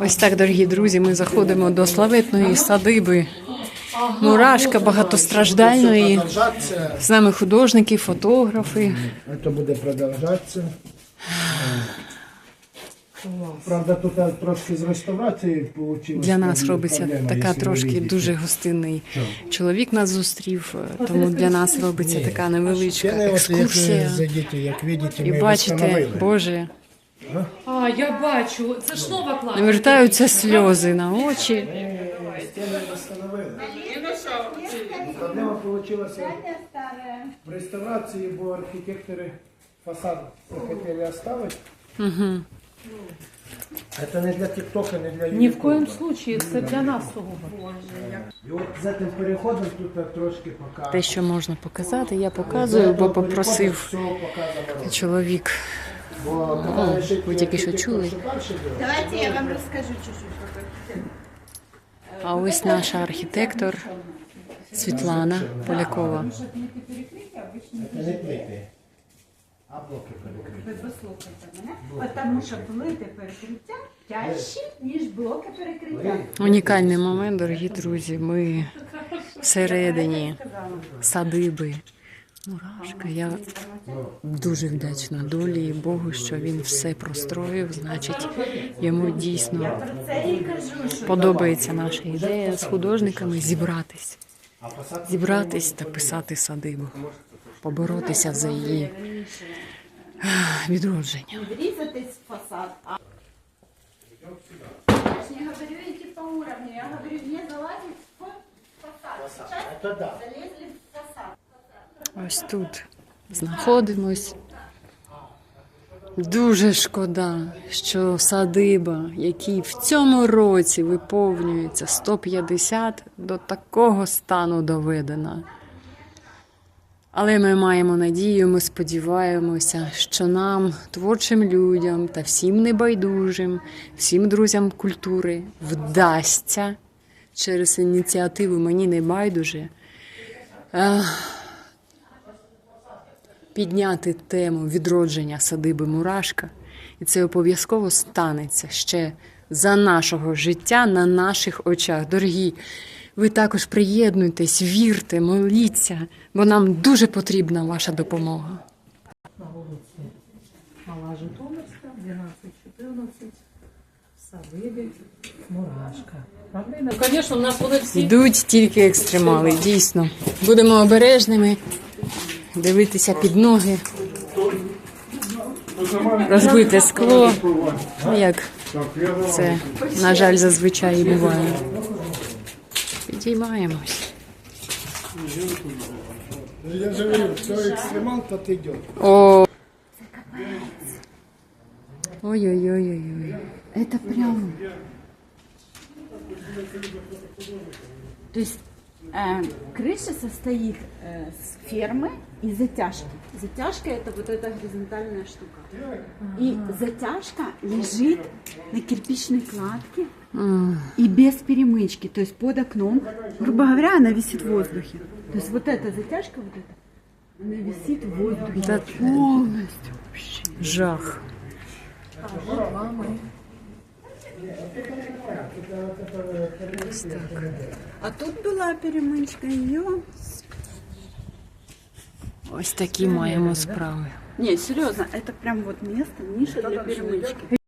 Ось так, дорогі друзі, ми заходимо до славетної садиби Мурашка багатостраждальної. З нами художники, фотографи. Это буде продовжатися. Правда, тут трошки з реставрації вийшло. Для нас робиться така трошки дуже гостинний чоловік нас зустрів, е, тому для нас робиться така невеличка екскурсія. І бачите. Боже, А, я бачу. Це ж нова класика. навертаються сльози на очі. Стіни встановили. Проблема вийшла в реставрації, бо архітектори фасад захотіли оставити. Угу. Це не для тіктока, не для Ні в Ютуба. коєму случаї, це для нас сугубо. І от за тим переходом тут трошки пока. Те, що можна показати, я показую, бо попросив чоловік. Бо ви тільки що чули. Давайте я вам расскажу чуть-чуть. А ось наша архітектор Світлана Полякова. А блоки перекриті. Ви послухайте мене, тому що плити перекриття тяжчі, ніж блоки перекриття. Унікальний момент, дорогі друзі. Ми всередині садиби. Мурашка. Я дуже вдячна долі і Богу, що він все простроїв. Значить, йому дійсно подобається наша ідея з художниками зібратись. Зібратись та писати садибу, поборотися за її відродження. врізатись в фасад. Я не говорю идти по уровню, я говорю не залазить в фасад. Сейчас залезли в фасад. Ось тут знаходимось. Дуже шкода, що садиба, якій в цьому році виповнюється 150, до такого стану доведена. Але ми маємо надію, ми сподіваємося, що нам, творчим людям та всім небайдужим, всім друзям культури вдасться через ініціативу мені не байдуже. Підняти тему відродження садиби Мурашка, і це обов'язково станеться ще за нашого життя на наших очах. Дорогі, ви також приєднуйтесь, вірте, моліться, бо нам дуже потрібна ваша допомога. На вулиці Мала Житомирська, 12-14, Савиди, Мурашка. Правда? Ну, звісно, у нас вони всі Йдуть тільки екстремали, дійсно. Будемо обережними, дивитися під ноги, розбите скло, ну, як це, на жаль, зазвичай і буває. Підіймаємось. Я же говорю, все екстремал, тот идет. О. Ой-ой-ой-ой. Это прям... То есть крыша состоит э, с фермы и затяжки. Затяжка это вот эта горизонтальная штука. И затяжка лежит на кирпичной кладке и без перемычки, то есть под окном. Грубо говоря, она висит в воздухе. То есть вот эта затяжка, вот эта, она висит в воздухе Да. полностью. вообще. Жах. А а тут была перемычка ее. Ось такие мои справи. Не, серьезно, это прям вот место, ниша для перемычки.